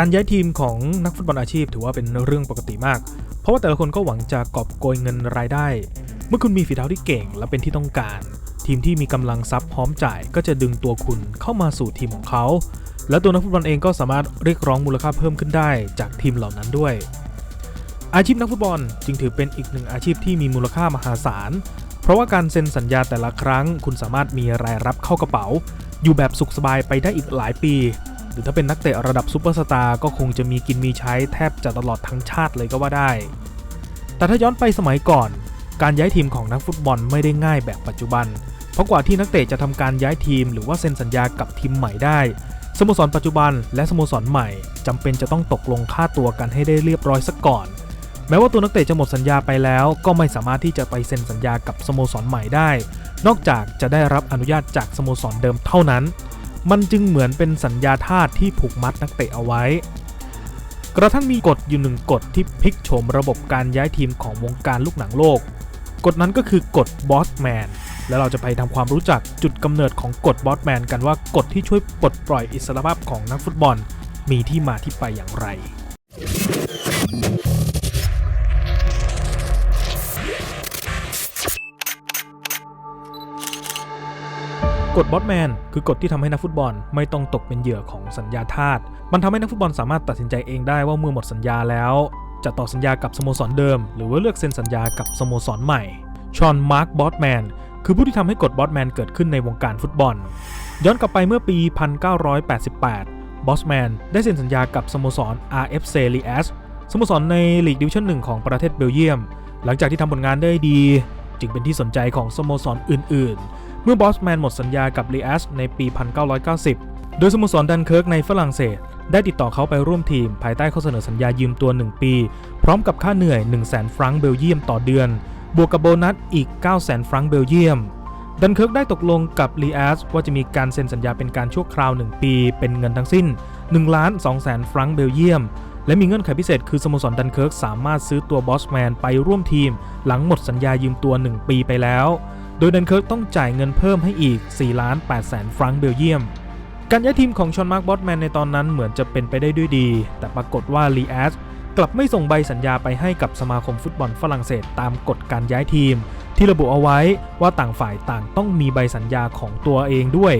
การย้ายทีมของนักฟุตบอลอาชีพ ถือว่าเป็นเรื่องปกติมาก เพราะว่าแต่ละคนก็หวังจะกอบโกยเงินรายได้ เมื่อคุณมีฝีเท้าที่เก่งและเป็นที่ต้องการ ทีมที่มีกำลังทรัพย์พร้อมจ่ายก็จะดึงตัวคุณเข้ามาสู่ทีมของเขา และตัวนักฟุตบอลเองก็สามารถเรียกร้องมูลค่าเพิ่มขึ้นได้จากทีมเหล่านั้นด้วย อาชีพนักฟุตบอลจึงถือเป็นอีกหนึ่งอาชีพที่มีมูลค่ามหาศาล เพราะว่าการเซ็นสัญญาแต่ละครั้ง คุณสามารถมีรายรับเข้ากระเป๋า อยู่แบบสุขสบายไปได้อีกหลายปี รือถ้าเป็นนักเตะระดับซูเปอร์สตาร์ก็คงจะมีกินมีใช้แทบจะตลอดทั้งชาติเลยก็ว่าได้ แต่ถ้าย้อนไปสมัยก่อน การย้ายทีมของนักฟุตบอลไม่ได้ง่ายแบบปัจจุบัน เพราะกว่าที่นักเตะจะทำการย้ายทีม หรือว่าเซ็นสัญญากับทีมใหม่ได้สโมสรปัจจุบันและสโมสรใหม่จำเป็นจะต้องตกลงค่าตัวกันให้ได้เรียบร้อยซะก่อน แม้ว่าตัวนักเตะจะหมดสัญญาไปแล้ว ก็ไม่สามารถที่จะไปเซ็นสัญญากับสโมสรใหม่ได้ นอกจากจะได้รับอนุญาตจากสโมสรเดิมเท่านั้น มันจึงเหมือนเป็นสัญญาทาสที่ผูกมัดนักเตะเอาไว้ กระทั่งมีกฎอยู่หนึ่งกฎที่พลิกโฉมระบบการย้ายทีมของวงการลูกหนังโลก กฎนั้นก็คือกฎบอสแมนและเราจะไปทำความรู้จักจุดกำเนิดของกฎบอสแมนกันว่ากฎที่ช่วยปลดปล่อยอิสรภาพของนักฟุตบอล มีที่มาที่ไปอย่างไร กฎบอสแมนคือกฎที่ทำให้นักฟุตบอลไม่ต้องตกเป็นเหยื่อของสัญญาทาส มันทำให้นักฟุตบอลสามารถตัดสินใจเองได้ว่าเมื่อหมดสัญญาแล้ว จะต่อสัญญากับสโมสรเดิม หรือว่าเลือกเซ็นสัญญากับสโมสรใหม่ ชอน มาร์ค บอสแมน คือผู้ที่ทำให้กฎบอสแมนเกิดขึ้นในวงการฟุตบอล ย้อนกลับไปเมื่อปี 1988 บอสแมนได้เซ็นสัญญากับสโมสร RFC l i a s สโมสรในลีกดิวิชั่นหนึ่งของประเทศเบลเยียม หลังจากที่ทำผลงานได้ดี จึงเป็นที่สนใจของสโมสรอื่น ๆ เมื่อบอสแมนหมดสัญญากับลีแอสในปี 1990 โดยสโมสรดันเคิร์กในฝรั่งเศส ได้ติดต่อเขาไปร่วมทีม ภายใต้ข้อเสนอสัญญายืมตัว 1 ปี พร้อมกับค่าเหนื่อย 1 0 0 0 0แฟรังก์เบลเยียมต่อเดือน บวกกับโบนัสอีก 9 0 0 0 0 0 ฟรังก์เบลเยียม ดันเคิร์กได้ตกลงกับลีแอสว่าจะมีการเซ็นสัญญาเป็นการชั่วคราว 1 ปี เป็นเงินทั้งสิ้น1ล้าน2แสนฟรังก์เบลเยียมและมีเงื่อนไขพิเศษคือสโมสรดันเคิร์กสามารถซื้อตัวบอสแมนไปร่วมทีม หลังหมดสัญญายืมตัว 1 ปีไปแล้ว โดยดันเคิร์กต้องจ่ายเงินเพิ่มให้อีก 4 ล้าน8แสนฟรังก์เบลเยียม การย้ายทีมของชอนมาร์กบอสแมนในตอนนั้นเหมือนจะเป็นไปได้ด้วยดี แต่ปรากฏว่าลีแอสกลับไม่ส่งใบสัญญาไปให้กับสมาคมฟุตบอลฝรั่งเศสตามกฎการย้ายทีม ที่ระบุเอาไว้ว่าต่างฝ่ายต่างต้องมีใบสัญญาของตัวเองด้วย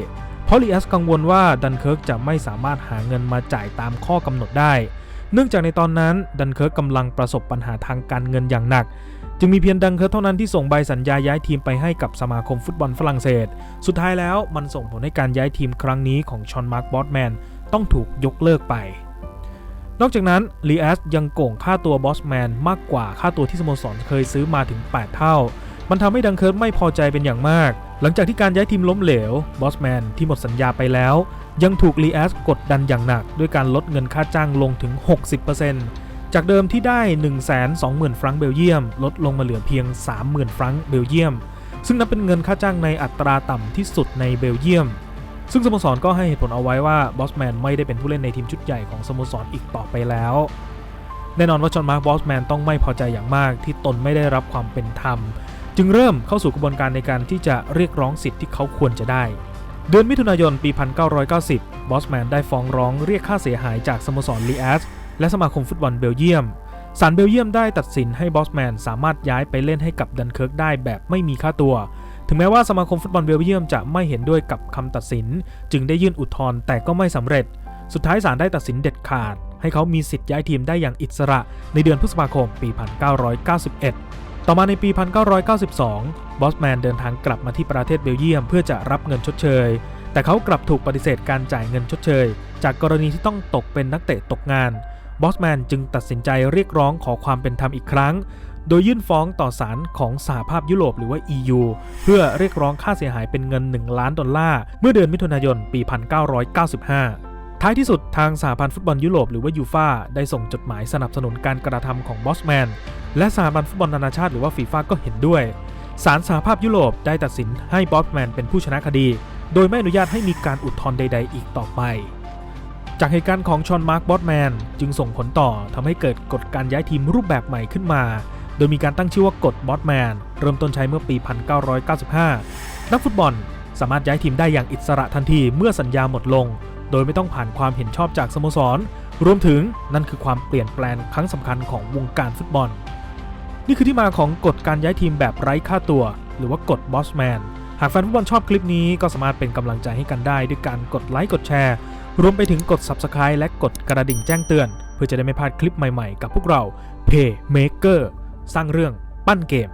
เพราะลีแอสกังวลว่าดันเคิร์กจะไม่สามารถหาเงินมาจ่ายตามข้อกำหนดได้ เนื่องจากในตอนนั้นดันเคิร์กกำลังประสบปัญหาทางการเงินอย่างหนัก จึงมีเพียงดังเคิร์กเท่านั้นที่ส่งใบสัญญาย้ายทีมไปให้กับสมาคมฟุตบอลฝรั่งเศส สุดท้ายแล้วมันส่งผลให้การย้ายทีมครั้งนี้ของชอนมาร์กบอสแมนต้องถูกยกเลิกไป นอกจากนั้นลีแอสยังโก่งค่าตัวบอสแมนมากกว่าค่าตัวที่สโมสรเคยซื้อมาถึง 8 เท่า มันทำให้ดังเคิร์กไม่พอใจเป็นอย่างมาก หลังจากที่การย้ายทีมล้มเหลว บอสแมนที่หมดสัญญาไปแล้ว ยังถูกลีแอสกดดันอย่างหนัก ด้วยการลดเงินค่าจ้างลงถึง 60%จากเดิมที่ได้ 120,000 ฟรังก์เบลเยียม ลดลงมาเหลือเพียง 30,000 ฟรังก์เบลเยียม ซึ่งนับเป็นเงินค่าจ้างในอัตราต่ำที่สุดในเบลเยียม ซึ่งสโมสรก็ให้เหตุผลเอาไว้ว่าบอสแมนไม่ได้เป็นผู้เล่นในทีมชุดใหญ่ของสโมสรอีกต่อไปแล้วแน่นอนว่าจอห์นมาร์คบอสแมนต้องไม่พอใจอย่างมากที่ตนไม่ได้รับความเป็นธรรม จึงเริ่มเข้าสู่กระบวนการในการที่จะเรียกร้องสิทธิ์ที่เขาควรจะได้ เดือนมิถุนายนปี 1990 บอสแมนได้ฟ้องร้องเรียกค่าเสียหายจากสโมสรลีแอสและสมาคมฟุตบอลเบลเยียมศาลเบลเยียมได้ตัดสินให้บอสแมนสามารถย้ายไปเล่นให้กับดันเคิร์กได้แบบไม่มีค่าตัว ถึงแม้ว่าสมาคมฟุตบอลเบลเยียมจะไม่เห็นด้วยกับคำตัดสิน จึงได้ยื่นอุทธรณ์แต่ก็ไม่สำเร็จ สุดท้ายศาลได้ตัดสินเด็ดขาด ให้เขามีสิทธิ์ย้ายทีมได้อย่างอิสระในเดือนพฤษภาคมปี 1991 ต่อมาในปี 1992 บอสแมนเดินทางกลับมาที่ประเทศเบลเยียมเพื่อจะรับเงินชดเชย แต่เขากลับถูกปฏิเสธการจ่ายเงินชดเชย จากกรณีที่ต้องตกเป็นนักเตะตกงาน บอสแมนจึงตัดสินใจเรียกร้องขอความเป็นธรรมอีกครั้ง โดยยื่นฟ้องต่อศาลของสหภาพยุโรปหรือว่า EU เพื่อเรียกร้องค่าเสียหายเป็นเงิน 1 ล้านดอลลาร์ เมื่อเดือนมิถุนายน ปี 1995 ท้ายที่สุดทางสหพันธ์ฟุตบอลยุโรปหรือว่ายูฟาได้ส่งจดหมายสนับสนุนการกระทำของบอสแมนและสหพันธ์ฟุตบอลนานาชาติหรือว่าฟีฟ่าก็เห็นด้วยศาลสหภาพยุโรปได้ตัดสินให้บอสแมนเป็นผู้ชนะคดี โดยไม่อนุญาตให้มีการอุทธรณ์ใด ๆ อีกต่อไป จากเหตุการณ์ของชอนมาร์คบอสแมนจึงส่งผลต่อทำให้เกิดกฎการย้ายทีมรูปแบบใหม่ขึ้นมา โดยมีการตั้งชื่อว่ากฎบอสแมนเริ่มต้นใช้เมื่อปี 1995 นักฟุตบอลสามารถย้ายทีมได้อย่างอิสระทันทีเมื่อสัญญาหมดลง โดยไม่ต้องผ่านความเห็นชอบจากสโมสร รวมถึงนั่นคือความเปลี่ยนแปลงครั้งสำคัญของวงการฟุตบอล นี่คือที่มาของกฎการย้ายทีมแบบไร้ค่าตัว หรือว่ากฎบอสแมนหากแฟนฟุตบอลชอบคลิปนี้ก็สามารถเป็นกำลังใจให้กันได้ด้วยการกดไลค์กดแชร์ รวมไปถึงกด Subscribe และกดกระดิ่งแจ้งเตือน เพื่อจะได้ไม่พลาดคลิปใหม่ๆ กับพวกเรา Paymaker สร้างเรื่องปั้นเกม